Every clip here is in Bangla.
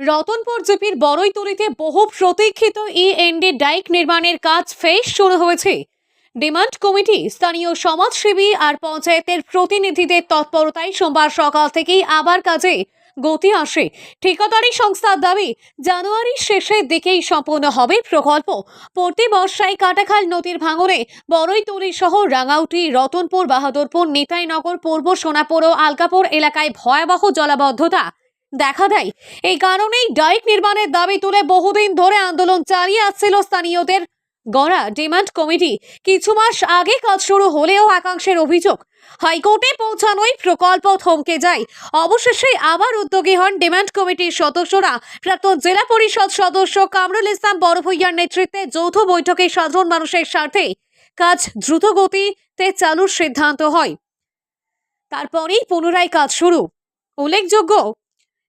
রতনপুর জিপির বড়ইতলিতে বহু প্রতীক্ষিত ইএনডি ডাইক নির্মাণের কাজ ফেস শুরু হয়েছে। ডিমান্ড কমিটি, স্থানীয় সমাজসেবী আর পঞ্চায়েতের প্রতিনিধিদের তৎপরতায় সোমবার সকাল থেকেই আবার কাজে গতি আসে। ঠিকাদারি সংস্থার দাবি জানুয়ারির শেষের দিকেই সম্পূর্ণ হবে প্রকল্প। প্রতি বর্ষায় কাটাখাল নদীর ভাঙনে বড়ইতলি সহ রাঙাউটি, রতনপুর, বাহাদুরপুর, নিতাইনগর, পূর্ব সোনাপুর ও আলকাপুর এলাকায় ভয়াবহ জলাবদ্ধতা দেখা দেয়। এই কারণেই ডাইক নির্মাণের দাবি তুলে বহুদিন ধরে আন্দোলন চালিয়ে আসছিল স্থানীয়দের। গড়া ডিমান্ড কমিটি কিছু মাস আগে কাজ শুরু হলেও একাংশের অভিযোগ, হাইকোর্টে পৌঁছানোই প্রকল্প থমকে যায়। অবশেষে আবার উদ্যোগী হন ডিমান্ড কমিটির সদস্যরা। প্রাক্তন জেলা পরিষদ সদস্য কামরুল ইসলাম বড়ভূইয়ার নেতৃত্বে যৌথ বৈঠকে সাধারণ মানুষের স্বার্থে কাজ দ্রুত গতিতে চালুর সিদ্ধান্ত হয়। তারপরেই পুনরায় কাজ শুরু। উল্লেখযোগ্য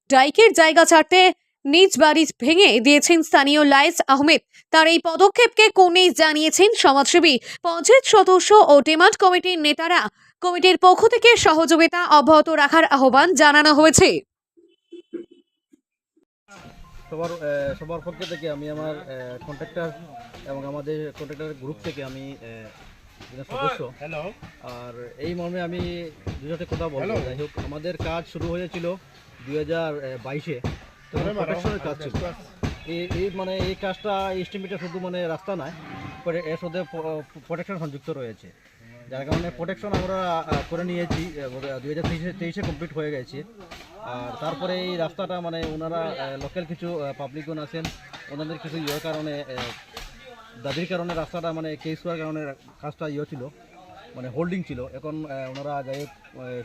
ডাইকের জায়গা ছাড়তে নিজ বাড়ি ভেঙে দিয়েছেন স্থানীয় লায়েস আহমেদ। তার এই পদক্ষেপকে কোনেই জানিয়েছেন সমাজসেবী, পঞ্চায়েত সদস্য ও ডিমান্ড কমিটির নেতারা। কমিটির পক্ষ থেকে সহযোগিতা অব্যাহত রাখার আহ্বান জানানো হয়েছে। সবার সবার পক্ষ থেকে আমি আমার কন্ট্রাক্টর এবং আমাদের কন্ট্রাক্টর গ্রুপ থেকে আমি আর এই মর্মে আমি দুজনে কথা বলব। যাই হোক আমাদের কাজ শুরু হয়েছিল দুই হাজার বাইশে। প্রোটেকশনের কাজ ছিল। এই মানে এই কাজটা এস্টিমেটে শুধু মানে রাস্তা নয় এর সাথে প্রোটেকশন সংযুক্ত রয়েছে। যার কারণে প্রোটেকশন আমরা করে নিয়েছি দুই হাজার তেইশে তেইশে কমপ্লিট হয়ে গেছে। আর তারপরে এই রাস্তাটা মানে ওনারা লোকাল কিছু পাবলিকগণ আছেন ওনাদের কিছু ইয়ের কারণে দাবির কারণে রাস্তাটা মানে কেস হওয়ার কারণে কাজটা ইয়ে ছিল মানে হোল্ডিং ছিল। এখন ওনারা যাই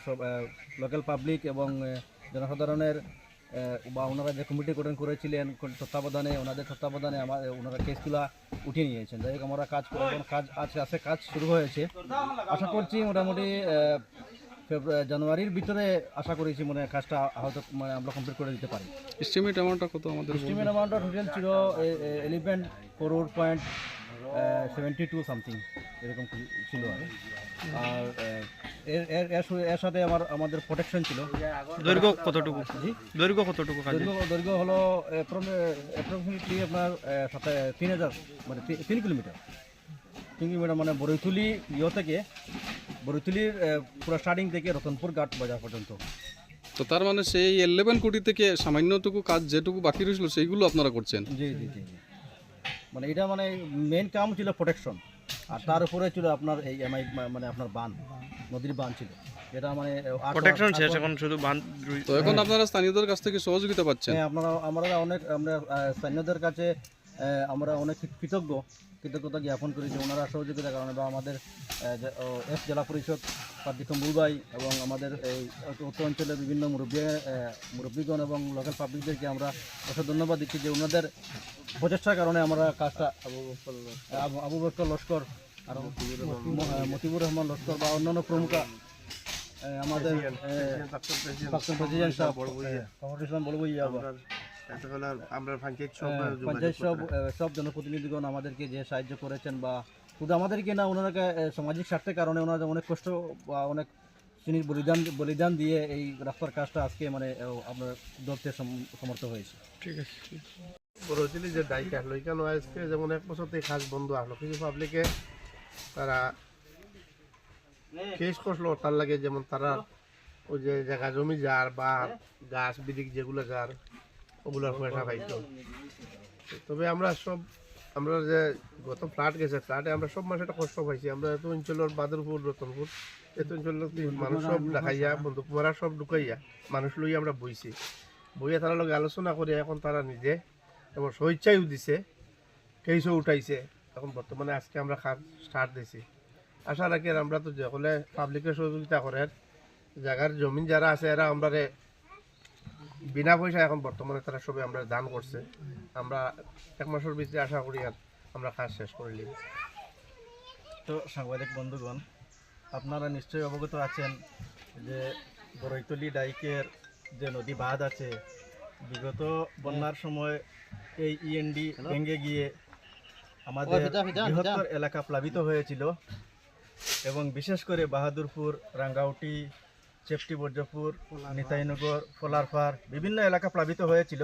সব লোকাল পাবলিক এবং জনসাধারণের বা ওনারা যে কমিটি গঠন করেছিলেন তত্ত্বাবধানে, ওনাদের তত্ত্বাবধানে আমার, ওনারা কেসগুলা উঠিয়ে নিয়েছেন। যাই হোক, আমরা কাজ কাজ আজকে আছে, কাজ শুরু হয়েছে। আশা করছি মোটামুটি জানুয়ারির ভিতরে আশা করেছি মানে কাজটা হয়তো মানে আমরা কমপ্লিট করে দিতে পারি। এস্টিমেট অ্যামাউন্টটা কত আমাদের? এস্টিমেট অ্যামাউন্টটা টোটাল ছিল eleven crore point seventy two something এরকম ছিল আর আর এর এর সাথে আমার আমাদের প্রোটেকশন ছিল। দৈর্ঘ্য কতটুকু? দৈর্ঘ্য কতটুকু দৈর্ঘ্য দৈর্ঘ্য হলো অ্যাপ্রক্সিমেটলি আপনার সাথে তিন হাজার মানে তিন কিলোমিটার। তিন কিলোমিটার মানে বরৈতুলি ইয়ে থেকে বরৈতুলির পুরো স্টার্টিং থেকে রতনপুর ঘাট বাজার পর্যন্ত। তো তার মানে সেই ইলেভেন কোটি থেকে সামান্যটুকু কাজ যেটুকু বাকি রয়েছিল সেইগুলো আপনারা করছেন? জি জি জি। মানে এটা মানে মেন কাম ছিল প্রোটেকশন আর তার উপরে ছিল আপনার এই এমআই মানে আপনার বান নদীর বান ছিল। যেটা মানে প্রোটেকশন শেষ এখন তো এখন আপনারা স্থানীয়দের কাছ থেকে সহযোগিতা পাচ্ছেন? হ্যাঁ আপনারা আমরা অনেক আমরা স্থানীয়দের কাছে আহ, আমরা অনেক কৃতজ্ঞ। কৃতজ্ঞতা জ্ঞাপন করি যে ওনারা সহযোগিতার কারণে বা আমাদের এস জেলা পরিষদ পার্থিক মুলবাই এবং আমাদের এই উত্তর অঞ্চলের বিভিন্ন মুরব্বী মুরব্বীগণ এবং লোকাল পাবলিকদেরকে আমরা অসংখ্য ধন্যবাদ দিচ্ছি যে ওনাদের প্রচেষ্টার কারণে আমরা কাজটা আবু বকর লস্কর আর মতিবুর রহমান লস্কর বা অন্যান্য প্রমুখ আমাদের প্রেসিডেন্ট সাহেব ইসলাম বলব ইয়া আমরা পঞ্চায়েত সব হ্যাঁ, পঞ্চায়েত সব সব জনপ্রতিনিধিগণ আমাদেরকে যে সাহায্য করেছেন বা শুধু আমাদেরকে না ওনারা সামাজিক স্বার্থের কারণে ওনারা অনেক কষ্ট বা অনেক জিনিস বলিদান বলিদান দিয়ে এই রাস্তার কাজটা আজকে মানে আমরা ধরতে সমর্থ হয়েছে। ঠিক আছে বড়ছিলি যে দায়িকা লইকানো আজকে যেমন এক বছর থেকে কাজ বন্ধ আসলো কিছু পাবলিকে তারা কেস করল তার লাগে যেমন তারা ওই যে জায়গা জমি যার বা গাছ বিদিক যেগুলো যার পাইতো তবে আমরা সব, আমরা যে গত ফ্লাট গেছে ফ্লাটে আমরা সব মাসে একটা কষ্ট পাইছি। আমরা এত অঞ্চলের বাদরপুর রতনপুর, এত অঞ্চলের মানুষ সব দেখাইয়া বন্দুক মারা সব ঢুকাইয়া মানুষ লই আমরা বইছি। বইয়া তারা লগে আলোচনা করে এখন তারা নিজে এবং স্বেচ্ছায়ও দিছে, কেসও উঠাইছে। এখন বর্তমানে আজকে আমরা স্টার্ট দিছি। আশা রাখি আমরা তো যে হলে পাবলিকের সহযোগিতা করেন জায়গার জমিন যারা আছে, এরা আমরা বিনা পয়সা এখন বর্তমানে তারা সবে আমরা দান করছে। আমরা এক মাসের ভিতরে আশা করি আর আমরা কাজ শেষ করে নিব। তো সাংবাদিক বন্ধুগণ আপনারা নিশ্চয়ই অবগত আছেন যে বরৈতলি ডাইকের যে নদী বাঁধ আছে বিগত বন্যার সময় এই ইএনডি ভেঙে গিয়ে আমাদের বৃহত্তর এলাকা প্লাবিত হয়েছিল। এবং বিশেষ করে বাহাদুরপুর রাঙ্গাউটি চেপটি বর্জপুর নিতাইনগর ফোলারপাড় বিভিন্ন এলাকা প্লাবিত হয়েছিল,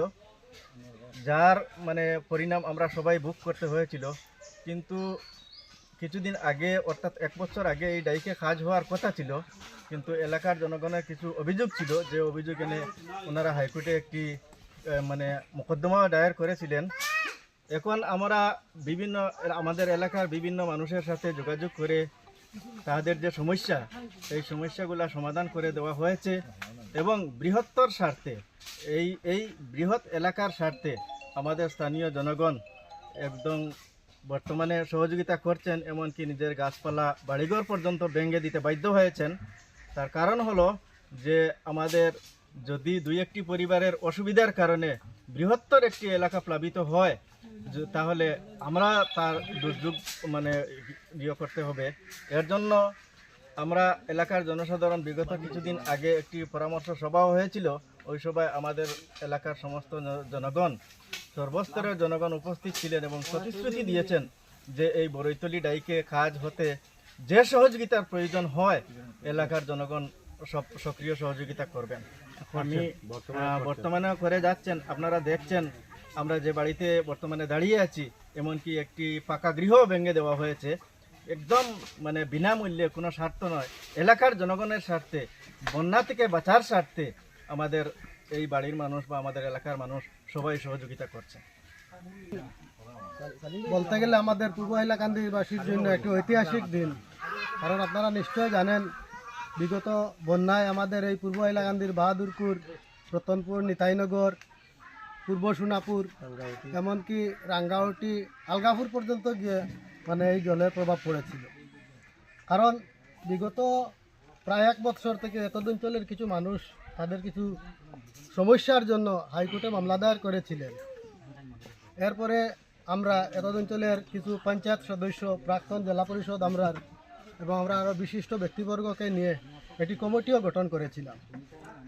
যার মানে পরিণাম আমরা সবাই বুক করতে হয়েছিল। কিন্তু কিছুদিন আগে, অর্থাৎ এক বছর আগে এই ডাইকে কাজ হওয়ার কথা ছিল, কিন্তু এলাকার জনগণের কিছু অভিযোগ ছিল যে অভিযোগ এনে ওনারা হাইকোর্টে একটি মানে মোকদ্দমা দায়ের করেছিলেন। এখন আমরা বিভিন্ন, আমাদের এলাকার বিভিন্ন মানুষের সাথে যোগাযোগ করে তাদের যে সমস্যা, এই সমস্যাগুলো সমাধান করে দেওয়া হয়েছে এবং বৃহত্তর স্বার্থে, এই এই বৃহৎ এলাকার স্বার্থে আমাদের স্থানীয় জনগণ একদম বর্তমানে সহযোগিতা করছেন, এমনকি নিজের গাছপালা বাড়িঘর পর্যন্ত ভেঙে দিতে বাধ্য হয়েছেন। তার কারণ হলো যে আমাদের যদি দুই একটি পরিবারের অসুবিধার কারণে বৃহত্তর একটি এলাকা প্লাবিত হয় তাহলে আমরা তার দুর্যোগ মানে ইয়ে করতে হবে। এর জন্য আমরা এলাকার জনসাধারণ বিগত কিছুদিন আগে একটি পরামর্শ সভাও হয়েছিল। ওই সভায় আমাদের এলাকার সমস্ত জনগণ, সর্বস্তরের জনগণ উপস্থিত ছিলেন এবং প্রতিশ্রুতি দিয়েছেন যে এই বরৈতলি ডাইকে কাজ হতে যে সহযোগিতার প্রয়োজন হয়, এলাকার জনগণ সব, সক্রিয় সহযোগিতা করবেন। আমি আহ, বর্তমানেও করে যাচ্ছেন আপনারা দেখছেন আমরা যে বাড়িতে বর্তমানে দাঁড়িয়ে আছি এমনকি একটি পাকা গৃহ ভেঙে দেওয়া হয়েছে একদম মানে বিনামূল্যে কোনো স্বার্থ নয়। এলাকার জনগণের স্বার্থে বন্যা থেকে বাঁচার স্বার্থে আমাদের এই বাড়ির মানুষ বা আমাদের এলাকার মানুষ সবাই সহযোগিতা করছে বলতে গেলে আমাদের পূর্ব হাইলাকান্দিবাসীর জন্য একটি ঐতিহাসিক দিন। কারণ আপনারা নিশ্চয় জানেন বিগত বন্যায় আমাদের এই পূর্ব হাইলাকান্দির বাহাদুরপুর রতনপুর নিতাইনগর পূর্ব সোনাপুর এমনকি রাঙ্গাউটি আলগাপুর পর্যন্ত গিয়ে মানে এই জলের প্রভাব পড়েছিল। কারণ বিগত প্রায় এক বছর থেকে এতদ অঞ্চলের কিছু মানুষ তাদের কিছু সমস্যার জন্য হাইকোর্টে মামলা দায়ের করেছিলেন। এরপরে আমরা এতদ অঞ্চলের কিছু পঞ্চায়েত সদস্য প্রাক্তন জেলা পরিষদ আমরা এবং আমরা আরও বিশিষ্ট ব্যক্তিবর্গকে নিয়ে একটি কমিটিও গঠন করেছিলাম।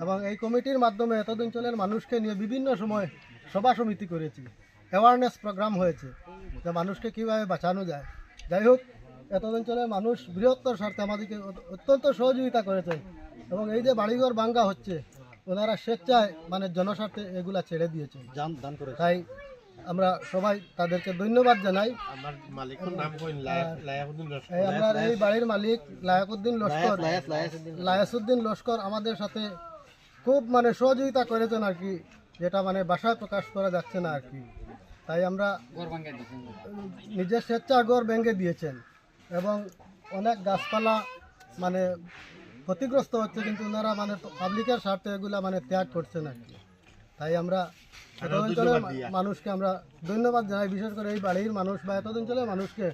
এবং এই কমিটির মাধ্যমে এতদ অঞ্চলের মানুষকে নিয়ে বিভিন্ন সময় সভা সমিতি করেছি। অ্যাওয়ারনেস প্রোগ্রাম হয়েছে যে মানুষকে কীভাবে বাঁচানো যায়। যাই হোক এতদ অঞ্চলের মানুষ বৃহত্তর স্বার্থে আমাদেরকে অত্যন্ত সহযোগিতা করেছে এবং এই যে বাড়িঘর ভাঙ্গা হচ্ছে ওনারা স্বেচ্ছায় মানে জনস্বার্থে এগুলা ছেড়ে করে তাই আমরা সবাই তাদেরকে ধন্যবাদ জানাই। আমার মালিকের নাম কইন লায়াকুদ্দিন লস্কর। এই আমরা এই বাড়ির মালিক লায়াকুদ্দিন লস্কর। লায়াসুদ্দিন লস্কর আমাদের সাথে খুব মানে সহযোগিতা করেছেন আর কি যেটা মানে ভাষায় প্রকাশ করা যাচ্ছে না আর কি। তাই আমরা নিজের স্বেচ্ছা গড় ভেঙে দিয়েছেন এবং অনেক গাছপালা মানে ক্ষতিগ্রস্ত হচ্ছে কিন্তু ওনারা মানে পাবলিকের স্বার্থে এগুলা মানে ত্যাগ করছেন আর কি। তাই আমরা এত অঞ্চলের মানুষকে আমরা ধন্যবাদ জানাই বিশেষ করে এই বাড়ির মানুষ বা এত অঞ্চলের মানুষকে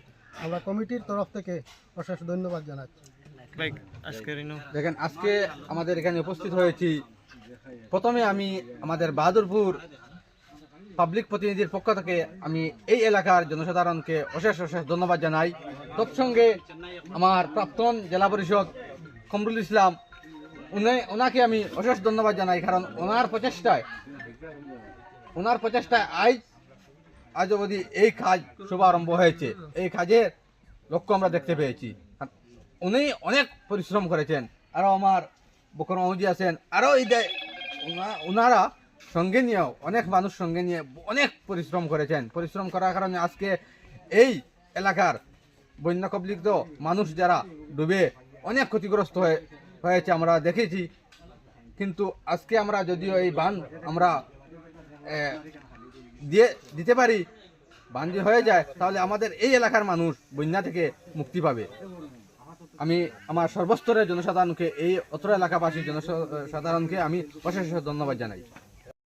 আমরা কমিটির তরফ থেকে অশেষ ধন্যবাদ জানাচ্ছি। দেখেন আজকে আমাদের এখানে উপস্থিত হয়েছি। প্রথমে আমি আমাদের বাহাদুরপুর পাবলিক প্রতিনিধির পক্ষ থেকে আমি এই এলাকার জনসাধারণকে অশেষ অশেষ ধন্যবাদ জানাই। তৎসঙ্গে আমার প্রাক্তন জেলা পরিষদ কমরুল ইসলাম উনি ওনাকে আমি অশেষ ধন্যবাদ জানাই কারণ ওনার প্রচেষ্টায় ওনার প্রচেষ্টায় আজ আজ অবধি এই কাজ শুভারম্ভ হয়েছে। এই কাজের লক্ষ্য আমরা দেখতে পেয়েছি। উনি অনেক পরিশ্রম করেছেন। আরও আমার বকর মাহুজি আছেন। আরও এই ওনারা সঙ্গে নিয়েও, অনেক মানুষ সঙ্গে নিয়ে অনেক পরিশ্রম করেছেন। পরিশ্রম করার কারণে আজকে এই এলাকার বন্যা কবলিত মানুষ যারা ডুবে অনেক ক্ষতিগ্রস্ত হয়ে, হয়েছে আমরা দেখেছি। কিন্তু আজকে আমরা যদিও এই বান আমরা দিয়ে দিতে পারি বান্ধি হয়ে যায়, তাহলে আমাদের এই এলাকার মানুষ বন্যা থেকে মুক্তি পাবে। আমি আমার সর্বস্তরের জনসাধারণকে, এই অত্র এলাকাবাসী জনসাধারণকে আমি অশেষ অশেষ ধন্যবাদ জানাই।